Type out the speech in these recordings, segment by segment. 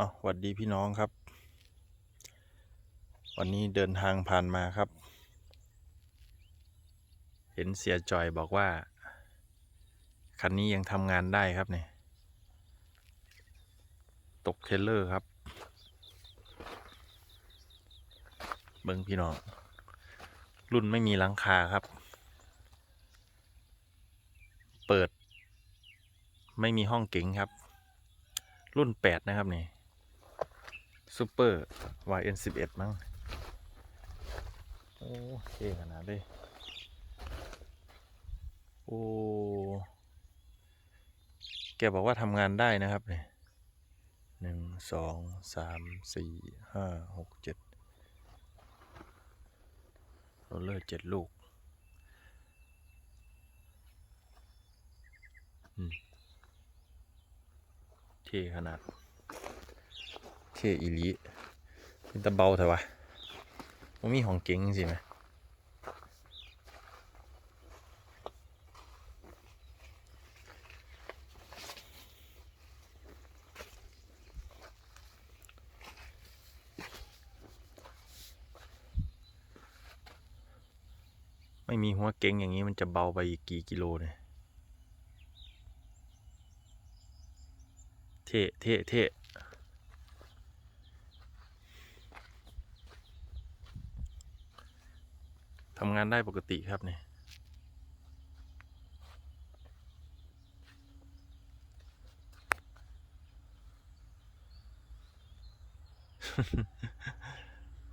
อ๋อสวัสดีพี่น้องครับ วันนี้เดินทางผ่านมาครับ เห็นเสียจอยบอกว่า คันนี้ยังทำงานได้ครับเนี่ยตกเทรลเลอร์ครับ เบิ้งพี่น้อง รุ่นไม่มีหลังคาครับ เปิด ไม่มีห้องเก๋งครับรุ่นแปดนะครับ นี่ ซูเปอร์ YN11 มั้ง โอ้เท่ขนาดเลย โอ้ แกบอกว่าทำงานได้นะครับเนี่ยหนึ่งสองสามสี่ห้าหกเจ็ดโรลเลอร์เจ็ดลูกเท่ขนาด เท่อีลีเป็นตะเบาเถอะวะมันมีของเก๋งสิไหมไม่มีหัวเก๋งอย่างนี้มันจะเบาไปอีกกี่กิโลเนี่ย เท่เท่เท่ ทำงานได้ปกติครับเนี่ย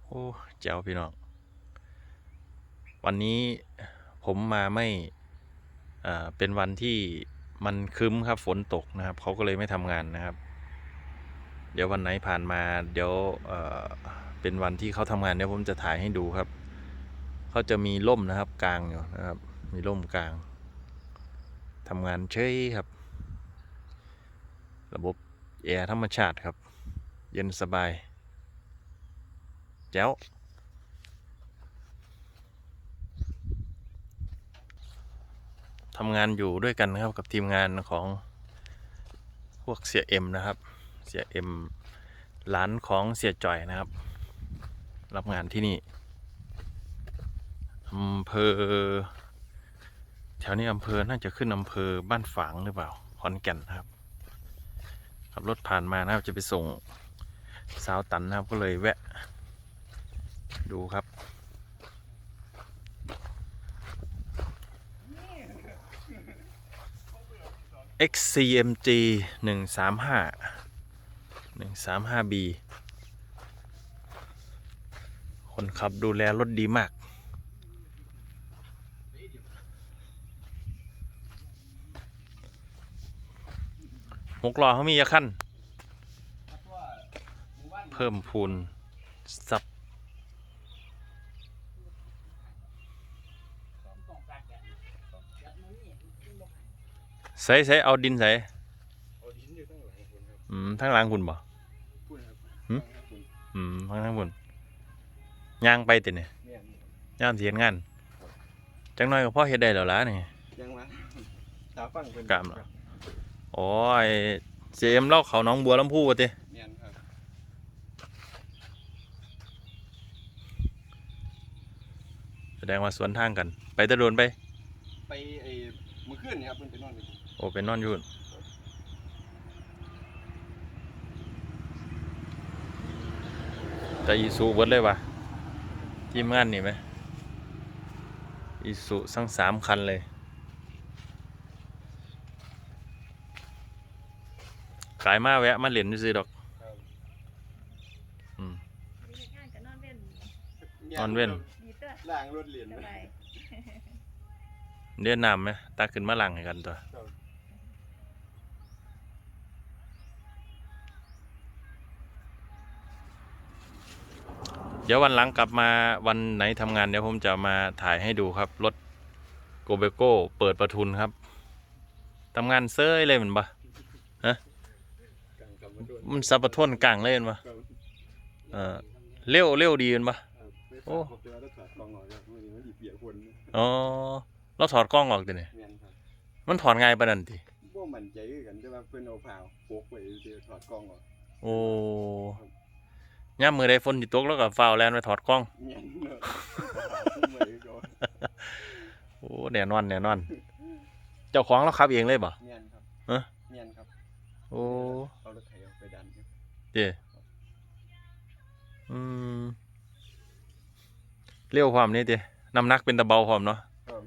โอ้เจ้าพี่น้อง วันนี้ผมมาไม่เป็นวันที่มันคึ้มครับฝนตกนะครับเขาก็เลยไม่ทำงานนะครับ เดี๋ยววันไหนผ่านมา เดี๋ยวเเป็นวันที่เขาทำงานเดี๋ยวผมจะถ่ายให้ดูครับ เขาจะมีร่มนะครับกลางอยู่นะครับ มีร่มกลางทำงานเฉยครับ ระบบแอร์ธรรมชาติครับ เย็นสบาย แจ๋วทำงานอยู่ด้วยกันนะครับกับทีมงานของพวกเสียเอ็มนะครับ เสียเอ็มร้านของเสียจ่อยนะครับ รับงานที่นี่ อำเภอ แถวนี้อำเภอน่าจะขึ้นอำเภอบ้านฝางหรือเปล่าขอนแก่นครับขับรถผ่านมานะครับจะไปส่งสาวตันนะครับก็เลยแวะ ดูครับ XCMG หนึ่งสามห้าหนึ่งสามห้า B คนขับดูแลรถดีมาก หกล้อเขามียาขั้นเพิ่มพูนซับใส่ใส่เอาดินใส่เอาดินอยู่ตั้งหลายคนครับอืมทั้งหลังคุณบ่พูดครับหืมคุณอืมทั้งทั้งคุณย่างไปติเนี่ยเนี่ยย่ามเสียนงานจังน้อยก็พ่อเฮ็ดได้แล้วล่ะนี่ยังวะตาฟังเป็นกล้าม เหรอโอ้ยเจมเล่าเขาหน้องบัวลำพูว่าติเนี่ยครับแสดงว่าสวนทางกัน ไปแตะโดนไป ไปไอ้เมื่อคืนนี่ครับเพิ่นไปนอนอยู่โอ้เป็นนอนอยุ่นแต่อีสูเบิดเลยวะทีมงานนี่ไหมอีสูทั้งสามคันเลย ขายมาแวะมาเหรียญซื้อๆดอกครับอืมมีเฮ็ดงานกับนอนเว้นนอนเว้นดีเตอร์ล่างรถเหรียญสบายเดือนน้ำไหมตักขึ้นมาหลังให้กันตัวครับเดี๋ยววันหลังกลับมาวันไหนทำงานเดี๋ยวผมจะมาถ่ายให้ดูครับ รถโกเบโก้เปิดประทุนครับทำงานเซ้ยเลยเหมือนปะกล มันสับปะทนกลางเลยเหมือนปะครับเออเร็วเร็วดีเหมือนปะครับไม่โอ้ทราบผมจะว่าถ้าถอดกล่องออกครับมันมันดิเปียกคนอ๋อเราถอดกล้องออกติเนี่ยแม่นครับมันถอดง่ายปะนั่นติบ่มั่นใจคือกันแต่ว่าเพิ่นเอาผ้าโปกไว้เดี๋ยวถอดกล่องออกโอ้ย่ามมือใดฝนสิตกแล้วก็ฟ้าวแล่นไปถอดกล้องเมียนเนอะซุ่มมือก่อนโอ้แน่นอนแน่นอน เจ้าของเราขับเองเลยบ่เมียนครับฮะเมียนครับ โอ้ จอืมเร็วความนี้เจน้ำหนักเป็นตะเบาพร้อมเนาะครับ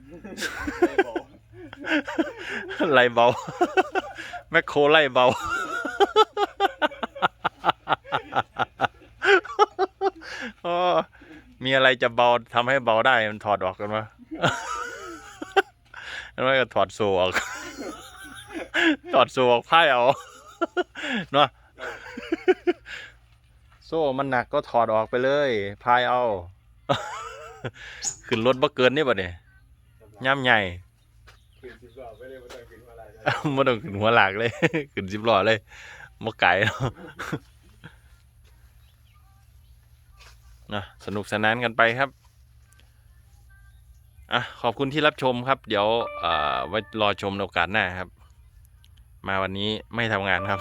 ได้บอกไล่เบา แมคโครไล่เบาโอ้มีอะไรจะเบาทำให้เบาได้มันถอดออกกันวะแล้วก็ถอดโซ่ออก ถอดโซ่ออกไพ่เอา เนาะ โซ่มันหนักก็ถอดออกไปเลย พายเอา ขึ้นรถบ่เกินนี่บ่เนี่ยย่ำใหญ่คืนสิบรอบไม่ได้มาตั้งคืนมาอะไรนะไม่ต้องขึ้นหัวหลากเลย ขึ้นสิบล้อเลยมาไก่เนาะนะสนุกสนานกันไปครับ อะ ขอบคุณที่รับชมครับ เดี๋ยวเอ่อไว้รอชมในโอกาสหน้าครับ มาวันนี้ไม่ทำงานครับ